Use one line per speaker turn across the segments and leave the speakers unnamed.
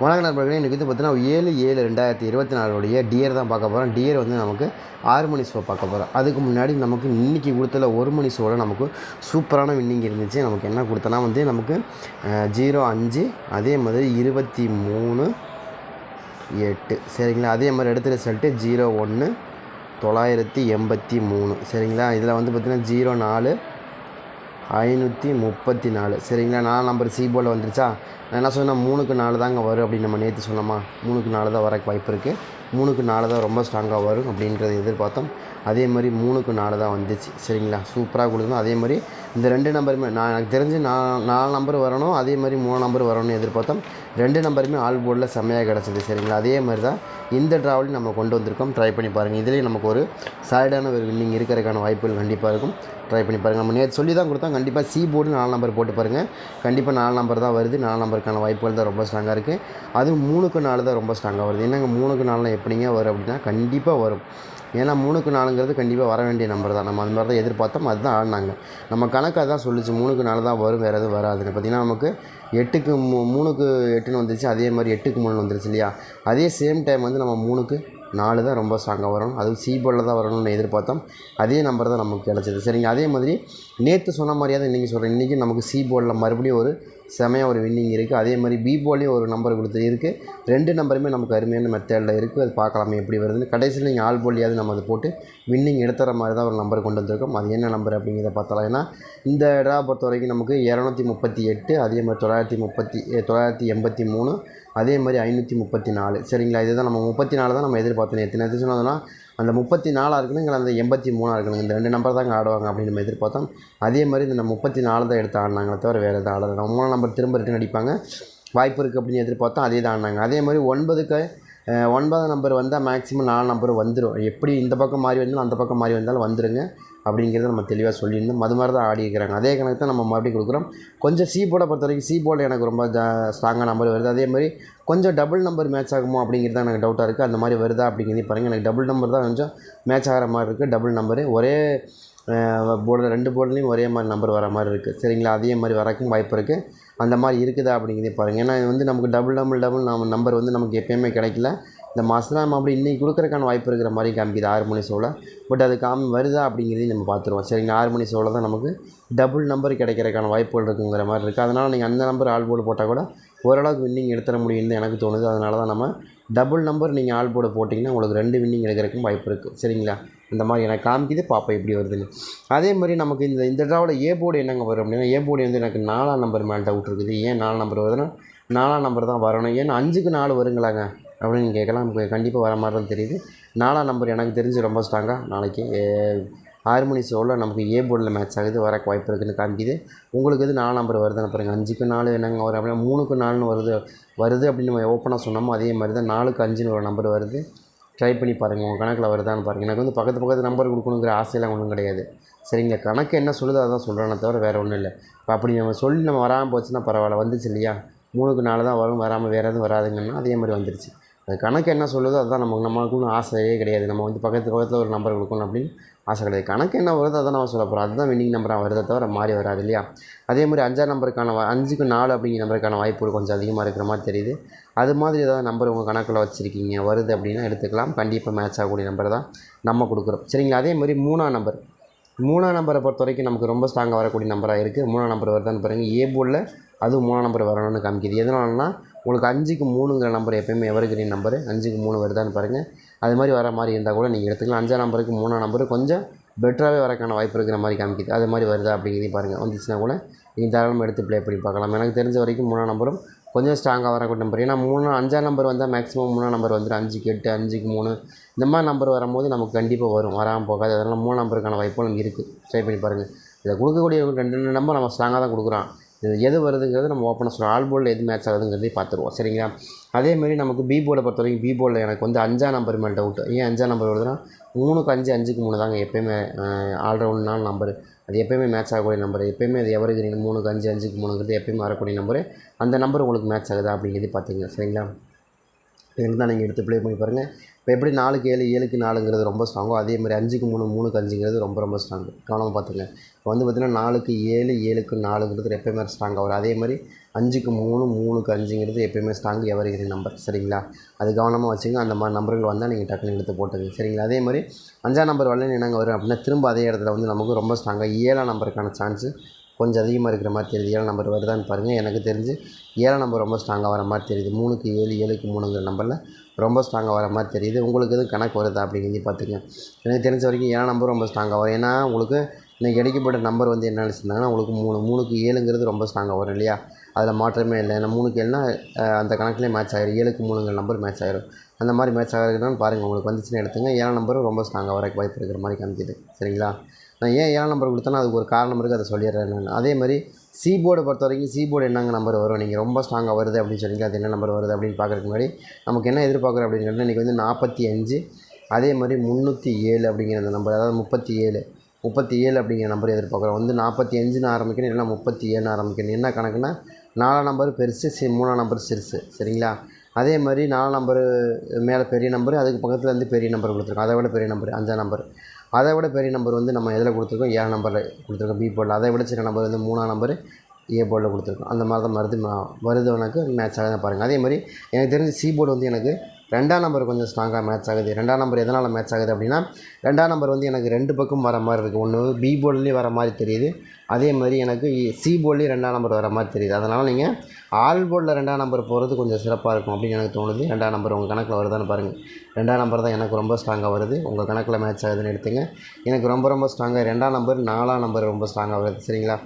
வணக்க நண்பர்களே இன்றைக்கி வந்து பார்த்தீங்கன்னா ஏழு ஏழு ரெண்டாயிரத்தி இருபத்தி நாலுடைய டியர் தான் பார்க்க போகிறோம் டியர் வந்து நமக்கு ஆறு மணி ஷோ பார்க்க போகிறோம் அதுக்கு முன்னாடி நமக்கு இன்றைக்கி கொடுத்தல ஒரு மணி ஷோவில் நமக்கு சூப்பரான வின்னிங் இருந்துச்சு. நமக்கு என்ன கொடுத்தனா வந்து நமக்கு ஜீரோ அஞ்சு அதே மாதிரி இருபத்தி மூணு எட்டு. சரிங்களா? அதே மாதிரி எடுத்த ரிசல்ட்டு ஜீரோ ஒன்று தொள்ளாயிரத்தி எண்பத்தி மூணு. சரிங்களா? இதில் வந்து பார்த்திங்கன்னா ஜீரோ நாலு ஐநூற்றி முப்பத்தி நாலு. சரிங்களா? நாலு நம்பர் சி போர்டில் வந்துருச்சா? நான் என்ன சொன்னால் மூணுக்கு நாலு தாங்க வரும் அப்படின்னு நம்ம நேற்று சொன்னோமா? மூணுக்கு நாலு தான் வரக்கு வாய்ப்பு இருக்குது மூணுக்கு நாலு தான் ரொம்ப ஸ்ட்ராங்காக வரும் அப்படின்றத எதிர்பார்த்தோம். அதே மாதிரி மூணுக்கு நாலு தான் வந்துச்சு. சரிங்களா? சூப்பராக கொடுக்கணும் அதே மாதிரி இந்த ரெண்டு நம்பருமே நான் எனக்கு தெரிஞ்சு நான் நாலு நம்பர் வரணும். அதே மாதிரி மூணு நம்பர் வரணும்னு எதிர்பார்த்தோம். ரெண்டு நம்பருமே ஆல் போர்டில் செம்மையாக கிடச்சிது சரிங்களா? அதே மாதிரி தான் இந்த ட்ராவலையும் நம்ம கொண்டு வந்திருக்கோம். ட்ரை பண்ணி பாருங்கள் இதுலேயும் நமக்கு ஒரு சாலிடான ஒரு வின்னிங் இருக்கிறதுக்கான வாய்ப்புகள் கண்டிப்பாக இருக்கும். ட்ரை பண்ணி பாருங்கள் நம்ம நேற்று சொல்லி தான் கொடுத்தோம். கண்டிப்பாக சி போர்டு நாலு நம்பர் போட்டு பாருங்கள் கண்டிப்பாக நாலு நம்பர் தான் வருது. நாலு நம்பருக்கான வாய்ப்புகள் தான் ரொம்ப ஸ்ட்ராங்காக இருக்குது அதுவும் மூணுக்கு நாலு தான் ரொம்ப ஸ்ட்ராங்காக வருது. என்னங்க மூணுக்கு நாலுலாம் எப்படிங்க வரும் அப்படின்னா கண்டிப்பாக வரும். ஏன்னா மூணுக்கு நாலுங்கிறது கண்டிப்பாக வர வேண்டிய நம்பர் தான். நம்ம அந்த மாதிரி தான் எதிர்பார்த்தோம் அதுதான் ஆடினாங்க. நம்ம கணக்கு அதான் சொல்லிச்சு மூணுக்கு நாலு தான் வரும் வேறு எதுவும் வராதுன்னு. பார்த்தீங்கன்னா நமக்கு எட்டுக்கு மூ மூணுக்கு எட்டுன்னு வந்துருச்சு அதே மாதிரி எட்டுக்கு மூணு வந்துருச்சு இல்லையா? அதே சேம் டைம் வந்து நம்ம மூணுக்கு நாலு தான் ரொம்ப ஸ்ட்ராங்காக வரும் அதுவும் சி போர்டில் தான் வரணும்னு எதிர்பார்த்தோம். அதே நம்பர் தான் நமக்கு கிடச்சிது. சரிங்க அதே மாதிரி நேற்று சொன்ன மாதிரியாவது இன்றைக்கி சொல்கிறேன் இன்றைக்கி நமக்கு சி போர்டில் மறுபடியும் ஒரு செமையாக ஒரு வின்னிங் இருக்குது அதே மாதிரி பீபோலையும் ஒரு நம்பர் கொடுத்து இருக்குது ரெண்டு நம்பருமே நமக்கு அருமையான மெத்தேடில் இருக்குது அது பார்க்கலாமே எப்படி வருதுன்னு. கடைசியில் நீங்கள் ஆல் போலியாவது நம்ம அதை போட்டு வின்னிங் எடுத்துற மாதிரி தான் ஒரு நம்பர் கொண்டு வந்திருக்கோம். அது என்ன நம்பர் அப்படிங்கிறத பார்த்தலாம் ஏன்னா இந்த ட்ரா பொறுத்த வரைக்கும் நமக்கு இரநூத்தி முப்பத்தி எட்டு அதே மாதிரி தொள்ளாயிரத்தி முப்பத்தி தொள்ளாயிரத்தி எண்பத்தி மூணு அதே மாதிரி ஐநூற்றி முப்பத்தி நாலு. சரிங்களா? இதுதான் நம்ம முப்பத்தி நாலு தான் நம்ம எதிர்பார்த்தோம். எத்தனை எது சொன்னதுன்னா அந்த முப்பத்தி நாலாக இருக்கணுங்க அந்த எண்பத்தி மூணாக இருக்கணுங்க இந்த ரெண்டு நம்பர் தாங்க ஆடுவாங்க அப்படின்னு நம்ம எதிர்பார்த்தோம். அதே மாதிரி இந்த முப்பத்தி நாலு தான் எடுத்து ஆடினாங்களே தவிர வேறு எதுவும் ஆடலை. நம்ம நம்பர் திரும்ப ரிட்டன் அடிப்பாங்க. வாய்ப்பு இருக்குது அப்படின்னு எதிர்பார்த்தோம் அதே தான் ஆடினாங்க. அதே மாதிரி ஒன்பதுக்கு ஒன்பதாம் நம்பர் வந்தால் மேக்ஸிமம் நாலு நம்பர் வந்துடும் எப்படி இந்த பக்கம் மாறி வந்தாலும் அந்த பக்கம் மாறி வந்தாலும் வந்துடுங்க அப்படிங்கிறத நம்ம தெளிவாக சொல்லியிருந்தோம். அது மாதிரி தான் ஆடி இருக்கிறாங்க. அதே கணக்கு தான் நம்ம மறுபடியும் கொடுக்குறோம். கொஞ்சம் சி போர்டை பொறுத்த வரைக்கும் சி போர்டில் எனக்கு ரொம்ப ஜா ஸ்ட்ராங்காக நம்பர் வருது. அதே மாதிரி கொஞ்சம் டபுள் நம்பர் மேட்ச் ஆகுமோ அப்படிங்கிறது தான் எனக்கு டவுட்டாக இருக்குது அந்த மாதிரி வருதா அப்படிங்கிறது பாருங்கள் எனக்கு டபுள் நம்பர் தான் கொஞ்சம் மேட்ச் ஆகிற மாதிரி இருக்குது டபுள் நம்பரு ஒரே போர்டில் ரெண்டு போர்டுலேயும் ஒரே மாதிரி நம்பர் வர மாதிரி இருக்குது சரிங்களா? அதே மாதிரி வரக்கும் வாய்ப்பு இருக்குது அந்த மாதிரி இருக்குதா அப்படிங்கிறதே பாருங்கள் ஏன்னா இது வந்து நமக்கு டபுள் டபுள் டபுள் நம்ம நம்பர் வந்து நமக்கு எப்போயுமே கிடைக்கல. இந்த மாதத்தில் நம்ம அப்படி இன்றைக்கி கொடுக்குறக்கான வாய்ப்பு இருக்கிற மாதிரி காமிக்குது ஆறு மணி ஷோவில் பட் அது காமி வருதா அப்படிங்கிறதையும் நம்ம பார்த்துருவோம். சரிங்க ஆறு மணி ஷோவில் தான் நமக்கு டபுள் நம்பர் கிடைக்கிறக்கான வாய்ப்புகள் இருக்குங்கிற மாதிரி இருக்குது அதனால் நீங்கள் அந்த நம்பர் ஆல் போர்டு போட்டால் கூட ஓரளவுக்கு வின்னிங் எடுத்துட முடியும்னு எனக்கு தோணுது. அதனால தான் நம்ம டபுள் நம்பர் நீங்கள் ஆல் போர்டு போட்டிங்கன்னா உங்களுக்கு ரெண்டு வின்னிங் எடுக்கிறதுக்கும் வாய்ப்பு இருக்குது சரிங்களா? இந்த மாதிரி எனக்கு காமிக்குது. பாப்பா எப்படி வருதுன்னு. அதே மாதிரி நமக்கு இந்த இந்த ட்ராவில் ஏ போர்டு என்னங்க வரும் அப்படின்னா ஏ போர்டு வந்து எனக்கு நாலாம் நம்பர் மேலே டவுட் இருக்குது. ஏன் நாலு நம்பர் வருதுன்னா நாலாம் நம்பர் தான் வரணும். ஏன்னா அஞ்சுக்கு நாலு வருங்களாங்க. அப்படின்னு கேட்கலாம். நமக்கு கண்டிப்பாக வர மாதிரி தான் தெரியுது. நாலாம் நம்பர் எனக்கு தெரிஞ்சு ரொம்ப ஸ்ட்ராங்காக நாளைக்கு ஆறு மணி ஷோவில் நமக்கு ஏ போர்டில் மேட்ச் ஆகுது. வரக்கு வாய்ப்பு இருக்குதுன்னு காமிக்குது. உங்களுக்கு இது நாலு நம்பர் வருதுன்னு பாருங்கள் அஞ்சுக்கு நாலு என்னங்க வரும் அப்படின்னா மூணுக்கு நாலுன்னு வருது வருது அப்படின்னு நம்ம ஓப்பனாக சொன்னோமோ அதே மாதிரி தான் நாலுக்கு அஞ்சுன்னு ஒரு நம்பர் வருது. ட்ரை பண்ணி பாருங்கள் உங்கள் கணக்கில் வருதான்னு பாருங்கள் எனக்கு வந்து பக்கத்து பக்கத்து நம்பர் கொடுக்கணுங்கிற ஆசையெல்லாம் ஒன்றும் கிடையாது. சரிங்களா கணக்கு என்ன சொல்லுதோ அதான் சொல்கிறேன்னு தவிர வேறு ஒன்றும் இல்லை. இப்போ அப்படி நம்ம சொல்லி நம்ம வராமல் போச்சுன்னா பரவாயில்ல. வந்துச்சு இல்லையா? மூணுக்கு நாலு தான் வரும் வராமல் வேறு எதுவும் வராதுங்கன்னா அதே மாதிரி வந்துருச்சு. அது கணக்கு என்ன சொல்லுதோ அதுதான் நமக்கு நம்மளுக்குன்னு ஆசையே கிடையாது. நம்ம வந்து பக்கத்து பக்கத்தில் ஒரு நம்பர் கொடுக்கணும் அப்படின்னு ஆசை கிடையாது. கணக்கு என்ன வருதோ அதான் நம்ம சொல்ல போகிறோம் அதுதான் வின்னிங் நம்பராக வருதை தவிர மாறி வராது இல்லையா? அதே மாதிரி அஞ்சாம் நம்பருக்கான அஞ்சுக்கு நாலு அப்படிங்கிற நம்பருக்கான வாய்ப்புகள் கொஞ்சம் அதிகமாக இருக்கிற மாதிரி தெரியுது. அது மாதிரி ஏதாவது நம்பர் உங்கள் கணக்கில் வச்சுருக்கீங்க வருது அப்படின்னா எடுத்துக்கலாம். கண்டிப்பாக மேட்ச் ஆகக்கூடிய நம்பர் தான் நம்ம கொடுக்குறோம். சரிங்களா? அதே மாதிரி மூணாம் நம்பர் மூணாம் நம்பரை பொறுத்த வரைக்கும் நமக்கு ரொம்ப ஸ்ட்ராங்காக வரக்கூடிய நம்பராக இருக்குது மூணாம் நம்பர் வருதான்னு பாருங்கள் ஏ போர்டில் அதுவும் மூணாம் நம்பர் வரணும்னு காமிக்குது. எதனாலனா உங்களுக்கு அஞ்சுக்கு மூணுங்கிற நம்பர் எப்போயுமே எவர்கிரீன் நம்பர் அஞ்சுக்கு மூணு வருதான்னு பாருங்கள் அது மாதிரி வர மாதிரி இருந்தால் கூட நீங்கள் எடுத்துக்கலாம். அஞ்சாம் நம்பருக்கு மூணாம் நம்பர் கொஞ்சம் பெட்டராகவே வரக்கான வாய்ப்பு இருக்கிற மாதிரி காமிக்குது. அது மாதிரி வருதா அப்படிங்கிறதையும் பாருங்கள் வந்துச்சுன்னா கூட நீங்கள் தாராளமாக எடுத்து ப்ளே பண்ணி பார்க்கலாம். எனக்கு தெரிஞ்ச வரைக்கும் மூணாம் நம்பரும் கொஞ்சம் ஸ்ட்ராங்காக வரக்கூடிய நம்பர் ஏன்னா மூணு அஞ்சாம் நம்பர் வந்தால் மேக்ஸிமம் மூணாம் நம்பர் வந்துடும் அஞ்சுக்கு எட்டு அஞ்சுக்கு மூணு. இந்த மாதிரி நம்பர் வரும்போது நமக்கு கண்டிப்பாக வரும். வராமல் போகாது. அதனால் மூணு நம்பருக்கான வாய்ப்புகளும் இருக்குது ட்ரை பண்ணி பாருங்கள் இதை கொடுக்கக்கூடிய ரெண்டு ரெண்டு நம்பர் நம்ம ஸ்ட்ராங்காக தான் கொடுக்குறோம். எது வருதுங்கிறது நம்ம ஓப்பனாக சொல்கிறோம் ஆல் போர்டில் எது மேட்ச் ஆகுதுங்கிறதே பார்த்துருவோம். சரிங்களா? அதேமாரி நமக்கு பி போர்டை பொறுத்த வரைக்கும் பி போர்டில் எனக்கு வந்து அஞ்சா நம்பர் மேலே டவுட் ஏன் அஞ்சா நம்பர் வருதுன்னா மூணுக்கு அஞ்சு அஞ்சுக்கு மூணு தாங்க எப்போயுமே ஆல்ரவுண்ட் நாலு நம்பர் அது எப்போயுமே மேட்ச் ஆகக்கூடிய நம்பர் எப்போயுமே அது எவருக்கு மூணுக்கு அஞ்சு அஞ்சுக்கு மூணுங்கிறது எப்போயுமே வரக்கூடிய நம்பரு அந்த நம்பர் உங்களுக்கு மேட்ச் ஆகுதா அப்படிங்கிறது பார்த்துங்க சரிங்களா? இதுக்கு தான் நீங்கள் எடுத்து ப்ளே பண்ணி பாருங்கள் இப்போ எப்படி நாலுக்கு ஏழு ஏழுக்கு நாலுங்கிறது ரொம்ப ஸ்ட்ராங்கோ அதே மாதிரி அஞ்சுக்கு மூணு மூணுக்கு அஞ்சுங்கிறது ரொம்ப ரொம்ப ஸ்ட்ராங்கு கவனமாக பார்த்துங்க. இப்போ வந்து பார்த்திங்கன்னா நாலுக்கு ஏழு ஏழுக்கு நாலுங்கிறது எப்போயுமே ஸ்ட்ராங்காக வரும். அதே மாதிரி அஞ்சுக்கு மூணு மூணுக்கு அஞ்சுங்கிறது எப்போயுமே ஸ்ட்ராங் எவரிகிரி நம்பர் சரிங்களா? அது கவனமாக வச்சுங்க. அந்த மாதிரி நம்பர்கள் வந்தால் நீங்கள் டக்குனு எடுத்து போட்டுங்க. சரிங்களா? அதே மாதிரி அஞ்சாம் நம்பர் வரல என்னங்க வரும் அப்படின்னா திரும்ப அதே இடத்துல வந்து நமக்கு ரொம்ப ஸ்ட்ராங்காக ஏழாம் நம்பருக்கான சான்ஸு கொஞ்சம் அதிகமாக இருக்கிற மாதிரி தெரியுது. ஏழாம் நம்பர் வருதான்னு பாருங்கள் எனக்கு தெரிஞ்சு ஏழாம் நம்பர் ரொம்ப ஸ்ட்ராங்காக வர மாதிரி தெரியுது. மூணுக்கு ஏழு ஏழுக்கு மூணுங்கிற நம்பரில் ரொம்ப ஸ்ட்ராங்காக வர மாதிரி தெரியுது. உங்களுக்கு எதுவும் கணக்கு வருதா அப்படிங்கிறது பார்த்துங்க எனக்கு தெரிஞ்ச வரைக்கும் ஏழாம் நம்பர் ரொம்ப ஸ்ட்ராங்காக வரும். ஏன்னா உங்களுக்கு இன்றைக்கி அடிக்கப்பட்ட நம்பர் வந்து என்ன நினச்சிருந்தாங்கன்னா உங்களுக்கு மூணு மூணுக்கு ஏழுங்கிறது ரொம்ப ஸ்ட்ராங்காக வரும் இல்லையா? அதில் மாற்றமே இல்லை. ஏன்னா மூணுக்கு ஏழுனா அந்த கணக்குலேயே மேட்ச் ஆகிடும் ஏழுக்கு மூணுங்கிற நம்பர் மேட்ச் ஆகிடும் அந்த மாதிரி மேட்ச் ஆகிறதுனால பாருங்கள் உங்களுக்கு வந்துச்சுன்னு எடுத்துங்க ஏழாம் நம்பரும் ரொம்ப ஸ்ட்ராங்காக வர வாய்ப்பு இருக்கிற மாதிரி காமிக்குது. சரிங்களா? நான் ஏன் ஏழாம் நம்பர் கொடுத்தேன்னா அதுக்கு ஒரு காரணம் இருக்குது அதை சொல்லிடுறேன் நான். அதே மாதிரி சி போர்டை பொறுத்த வரைக்கும் சி போர்டு என்னங்க நம்பர் வரும்? நீங்கள் ரொம்ப ஸ்ட்ராங்காக வருது அப்படின்னு சொன்னீங்க அது என்ன நம்பர் வருது அப்படின்னு பார்க்குறதுக்கு முன்னாடி நமக்கு என்ன எதிர்பார்க்குறோம் அப்படின்னு சொன்னால் இன்றைக்கி வந்து நாற்பத்தி அஞ்சு அதே மாதிரி முந்நூற்றி ஏழு அப்படிங்கிற அந்த நம்பர் அதாவது முப்பத்தி ஏழு முப்பத்தி ஏழு அப்படிங்கிற நம்பர் எதிர்பார்க்குறோம். வந்து நாற்பத்தி அஞ்சுன்னு ஆரம்பிக்கணும் இல்லைனா முப்பத்தி ஏழுன்னு ஆரம்பிக்கணும். என்ன கணக்குன்னா நாலாம் நம்பர் பெருசு சி மூணாம் நம்பர் சிறுசு சரிங்களா? அதே மாதிரி நாலாம் நம்பரு மேலே பெரிய நம்பர் அதுக்கு பக்கத்தில் வந்து பெரிய நம்பர் கொடுத்துருக்கோம். அதை விட பெரிய நம்பர் அஞ்சாம் நம்பர் அதை விட பெரிய நம்பர் வந்து நம்ம எதில் கொடுத்துருக்கோம்? ஏழு நம்பரில் கொடுத்துருக்கோம். பி போர்டில் அதை விட சின்ன நம்பர் வந்து மூணாம் நம்பர் ஏ போர்டில் கொடுத்துருக்கோம். அந்த மாதிரி தான் மருந்து வருது எனக்கு மேட்ச் ஆகுது பாருங்கள் அதே மாதிரி எனக்கு தெரிஞ்ச சி போர்டு வந்து எனக்கு ரெண்டாம் நம்பர் கொஞ்சம் ஸ்ட்ராங்காக மேட்ச் ஆகுது. ரெண்டாம் நம்பர் எதனால் மேட்ச் ஆகுது அப்படின்னா ரெண்டாம் நம்பர் வந்து எனக்கு ரெண்டு பக்கம் வர மாதிரி இருக்குது ஒன்று பி போர்ட்லேயும் வர மாதிரி தெரியுது. அதே மாதிரி எனக்கு சி போர்ட்லேயும் ரெண்டாம் நம்பர் வர மாதிரி தெரியுது. அதனால் நீங்கள் ஆல் போர்டில் ரெண்டாம் நம்பர் போகிறது கொஞ்சம் சிறப்பாக இருக்கும் அப்படின்னு எனக்கு தோணுது. ரெண்டாம் நம்பர் உங்கள் கணக்கில் வருதான்னு பாருங்கள் ரெண்டாம் நம்பர் தான் எனக்கு ரொம்ப ஸ்ட்ராங்காக வருது. உங்கள் கணக்கில் மேட்ச் ஆகுதுன்னு எடுத்துங்க. எனக்கு ரொம்ப ரொம்ப ஸ்ட்ராங்காக ரெண்டாம் நம்பர் நாலாம் நம்பர் ரொம்ப ஸ்ட்ராங்காக வருது. சரிங்களா?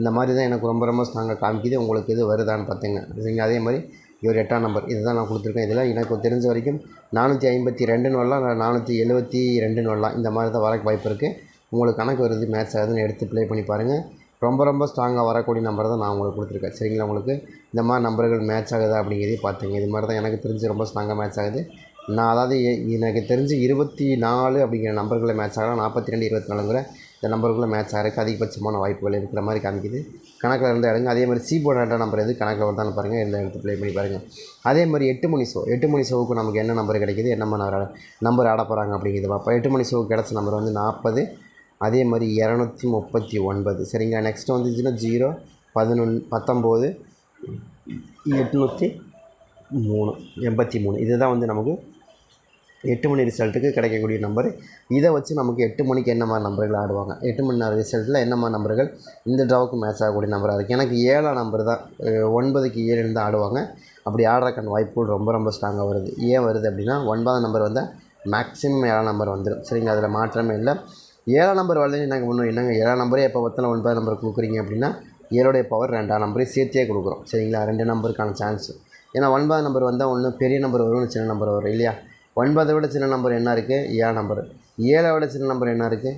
இந்த மாதிரி தான் எனக்கு ரொம்ப ரொம்ப ஸ்ட்ராங்காக காமிக்குது. உங்களுக்கு இது வருதான்னு பார்த்துங்க சரிங்களா? அதே மாதிரி இது ஒரு எட்டாம் நம்பர் இதுதான் நான் கொடுத்துருக்கேன். இதில் எனக்கு தெரிஞ்ச வரைக்கும் நானூற்றி ஐம்பத்தி ரெண்டுன்னு வரலாம் நானூற்றி எழுபத்தி ரெண்டுன்னு வரலாம் இந்த மாதிரி தான் வரக்கு வாய்ப்பு இருக்குது. உங்களுக்கு கணக்கு வருது மேட்ச் ஆகுதுன்னு எடுத்து ப்ளே பண்ணி பாருங்கள் ரொம்ப ரொம்ப ஸ்ட்ராங்காக வரக்கூடிய நம்பர் தான் நான் உங்களுக்கு கொடுத்துருக்கேன். சரிங்களா உங்களுக்கு? இந்த மாதிரி நம்பர்கள் மேட்ச் ஆகுதா அப்படிங்கிறதையும் பார்த்துங்க. இது மாதிரி தான் எனக்கு தெரிஞ்சு ரொம்ப ஸ்ட்ராங்காக மேட்ச் ஆகுது. நான் அதாவது எ- எனக்கு தெரிஞ்சு இருபத்தி நாலு அப்படிங்கிற நம்பர்களை மேட்ச் ஆகலாம். நாற்பத்தி ரெண்டு இருபத்தி நாலுங்கிற இந்த நம்பருக்குள்ளே மேட்ச் ஆகிறதுக்கு அதிகபட்சமான வாய்ப்புகள் இருக்கிற மாதிரி காமிக்குது. கணக்கில் இருந்தால் எடுங்க அதே மாதிரி சீபோர்ட் ரெண்டாம் நம்பர் எது? கணக்கில் வந்தாலும் பாருங்கள் இந்த எடுத்து ப்ளே பண்ணி பாருங்கள் அதே மாதிரி எட்டு மணி ஷோ எட்டு மணி ஷோவுக்கு நமக்கு என்ன நம்பர் கிடைக்குது? என்ன நம்பர் நம்பர் ஆட போகிறாங்க அப்படிங்கிறது பார்ப்போம். எட்டு மணி ஷோவுக்கு கிடச்ச நம்பர் வந்து நாற்பது. அதே மாதிரி இரநூத்தி முப்பத்தி ஒன்பது. சரிங்களா? நெக்ஸ்ட் வந்துச்சுன்னா ஜீரோ பதினொன்று பத்தொம்போது எட்நூற்றி மூணு எண்பத்தி மூணு. இதுதான் வந்து நமக்கு எட்டு மணி ரிசல்ட்டுக்கு கிடைக்கக்கூடிய நம்பர். இதை வச்சு நமக்கு எட்டு மணிக்கு என்ன மாதிரி நம்பர்கள் ஆடுவாங்க? எட்டு மணி நேரம் ரிசல்ட்டில் என்ன மாதிரி நம்பர்கள்? இந்த ட்ராவுக்கு மேட்ச் ஆகக்கூடிய நம்பராக இருக்குது எனக்கு ஏழாம் நம்பர் தான் ஒன்பதுக்கு ஏழுன்னு தான் ஆடுவாங்க. அப்படி ஆடுறக்கான வாய்ப்புகள் ரொம்ப ரொம்ப ஸ்ட்ராங்காக வருது. ஏன் வருது அப்படின்னா ஒன்பதாம் நம்பர் வந்தால் மேக்ஸிமம் ஏழாம் நம்பர் வந்துடும் சரிங்களா? அதில் மாற்றமே இல்லை. ஏழாம் நம்பர் வரலன்னு நாங்கள் ஒன்றும் என்னங்க? ஏழாம் நம்பரே எப்போ பார்த்தாலும் ஒன்பதாம் நம்பர் கொடுக்குறீங்க அப்படின்னா ஏழுடைய பவர் ரெண்டாம் நம்பரையும் சேர்த்தே கொடுக்குறோம். சரிங்களா? ரெண்டு நம்பருக்கான சான்ஸ் ஏன்னா ஒன்பதாம் நம்பர் வந்தால் ஒன்று பெரிய நம்பர் வரும் சின்ன நம்பர் வரும் இல்லையா? ஒன்பதை விட சின்ன நம்பர் என்ன இருக்குது ஏ நம்பர் ஏழை விட சின்ன நம்பர் என்ன இருக்குது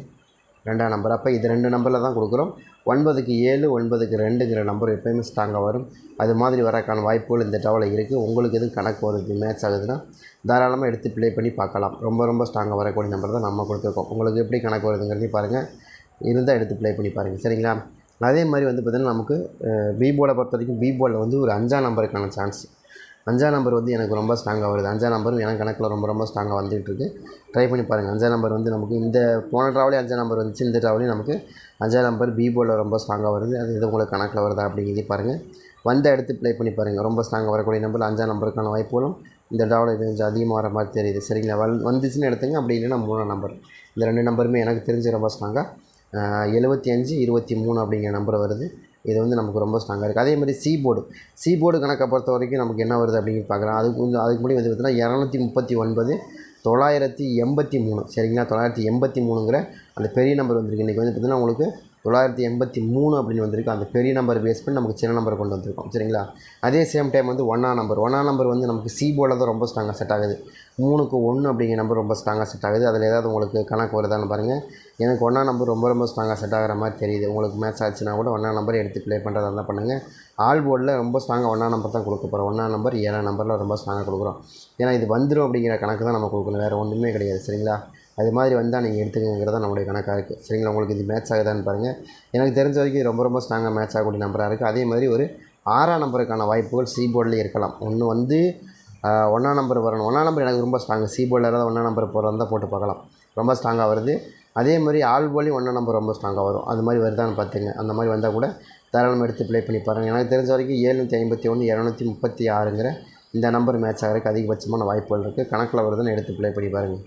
ரெண்டாம் நம்பர் அப்போ இது ரெண்டு நம்பரில் தான் கொடுக்குறோம். ஒன்பதுக்கு ஏழு ஒன்பதுக்கு ரெண்டுங்கிற நம்பர் எப்போயுமே ஸ்ட்ராங்காக வரும். அது மாதிரி வரக்கான வாய்ப்புகள் இந்த டவலில் இருக்குது உங்களுக்கு எதுவும் கணக்கு வருது மேட்ச் ஆகுதுன்னா தாராளமாக எடுத்து ப்ளே பண்ணி பார்க்கலாம். ரொம்ப ரொம்ப ஸ்ட்ராங்காக வரக்கூடிய நம்பர் தான் நம்ம கொடுத்துருக்கோம். உங்களுக்கு எப்படி கணக்கு வருதுங்கிறதையும் பாருங்கள் இருந்தால் எடுத்து ப்ளே பண்ணி பாருங்கள் சரிங்களா? அதே மாதிரி வந்து பார்த்திங்கன்னா நமக்கு பி போர்டை பொறுத்த வரைக்கும் பி போர்டில் வந்து ஒரு அஞ்சாம் நம்பருக்கான சான்ஸ் அஞ்சாம் நம்பர் வந்து எனக்கு ரொம்ப ஸ்ட்ராங்காக வருது. அஞ்சாம் நம்பரும் எனக்கு கணக்கில் ரொம்ப ரொம்ப ஸ்ட்ராங்காக வந்துகிட்டு இருக்கு ட்ரை பண்ணி பாருங்கள் அஞ்சாம் நம்பர் வந்து நமக்கு இந்த போன ட்ராவலே அஞ்சாம் நம்பர் வந்துச்சு. இந்த ட்ராவலையும் நமக்கு அஞ்சாம் நம்பர் பி போர்டில் ரொம்ப ஸ்ட்ராங்காக வருது. அது இது உங்களுக்கு கணக்கில் வருதா அப்படிங்கிறதே பாருங்கள் வந்த எடுத்து ப்ளே பண்ணி பாருங்கள் ரொம்ப ஸ்ட்ராங்காக வரக்கூடிய நம்பர் அஞ்சாம் நம்பருக்கான வாய்ப்புகளும் இந்த ட்ராவலில் கொஞ்சம் அதிகமாக வர மாதிரி தெரியுது. சரிங்களா? வந் வந்துச்சுன்னு எடுத்துங்க. அப்படி இல்லைன்னா மூணாம் நம்பர். இந்த ரெண்டு நம்பருமே எனக்கு தெரிஞ்சு ரொம்ப ஸ்ட்ராங்காக எழுபத்தி அஞ்சு இருபத்தி மூணு அப்படிங்கிற நம்பர் வருது. இது வந்து நமக்கு ரொம்ப ஸ்ட்ராங்காக இருக்குது அதே மாதிரி சி போர்டு சி போர்டு கணக்கை பொறுத்த வரைக்கும் நமக்கு என்ன வருது அப்படின்னு பார்க்குறோம் அதுக்கு வந்து அதுக்கு முன்னாடி வந்து பார்த்தீங்கன்னா இரநூத்தி முப்பத்தி ஒன்பது தொள்ளாயிரத்தி எண்பத்தி மூணு. சரிங்களா? தொள்ளாயிரத்தி எண்பத்தி மூணுங்கிற அந்த பெரிய நம்பர் வந்திருக்கு. இன்றைக்கி வந்து பார்த்திங்கன்னா உங்களுக்கு தொள்ளாயிரத்தி எண்பத்தி மூணு அப்படின்னு வந்திருக்கு. அந்த பெரிய நம்பர் பேஸ் பண்ணி நமக்கு சின்ன நம்பர் கொண்டு வந்திருக்கோம். சரிங்களா? அதே சேம் டைம் வந்து ஒன்றா நம்பர் ஒன்றா நம்பர் வந்து நமக்கு சி போர்டில் தான் ரொம்ப ஸ்ட்ராங்காக செட் ஆகுது. மூணுக்கு ஒன்று அப்படிங்கிற நம்பர் ரொம்ப ஸ்ட்ராங்காக செட் ஆகுது. அதில் ஏதாவது உங்களுக்கு கணக்கு வருதான்னு பாருங்கள் எனக்கு ஒன்றா நம்பர் ரொம்ப ரொம்ப ஸ்ட்ராங்காக செட் ஆகிற மாதிரி தெரியுது. உங்களுக்கு மேட்ச் ஆச்சுன்னா கூட ஒன்றா நம்பர் எடுத்து ப்ளே பண்ணுறதா இருந்தால் பண்ணுங்கள் ஆல் போர்டில் ரொம்ப ஸ்ட்ராங்காக ஒன்றா நம்பர் தான் கொடுக்க போகிறோம் ஒன்றா நம்பர் ஏழாம் நம்பரில் ரொம்ப ஸ்ட்ராங்காக கொடுக்குறோம். ஏன்னா இது வந்துடும் அப்படிங்கிற கணக்கு தான் நம்ம கொடுக்கணும். வேறு ஒன்றுமே கிடையாது. சரிங்களா? அது மாதிரி வந்தால் நீங்கள் எடுத்துக்கங்கிறது தான் நம்மளுடைய கணக்காக இருக்குது சரிங்களா? உங்களுக்கு இது மேட்ச் ஆகுதான்னு பாருங்கள் எனக்கு தெரிஞ்ச வரைக்கும் ரொம்ப ரொம்ப ஸ்ட்ராங்காக மேட்ச் ஆகக்கூடிய நம்பராக இருக்குது அதே மாதிரி ஒரு ஆறாம் நம்பருக்கான வாய்ப்புகள் சி போர்ட்லேயே இருக்கலாம். ஒன்று வந்து ஒன்றாம் நம்பர் வரணும். ஒன்றாம் நம்பர் எனக்கு ரொம்ப ஸ்ட்ராங்கு சி போர்டில் தான் ஒன்றாம் நம்பர் போகிறதா போட்டு பார்க்கலாம். ரொம்ப ஸ்ட்ராங்காக வருது. அதே மாதிரி ஆல் போலையும் ஒன்றாம் நம்பர் ரொம்ப ஸ்ட்ராங்காக வரும். அது மாதிரி வருதான்னு பார்த்துங்க அந்த மாதிரி வந்தால் கூட தாராளமாக எடுத்து ப்ளே பண்ணி பாருங்கள் எனக்கு தெரிஞ்ச வரைக்கும் ஏழ்நூற்றி ஐம்பத்தி ஒன்று இரநூத்தி முப்பத்தி ஆறுங்கிற இந்த நம்பர் மேட்ச் ஆகிறதுக்கு அதிகபட்சமான வாய்ப்புகள் இருக்குது கணக்கில் வருதுன்னு எடுத்து ப்ளே பண்ணி பாருங்கள்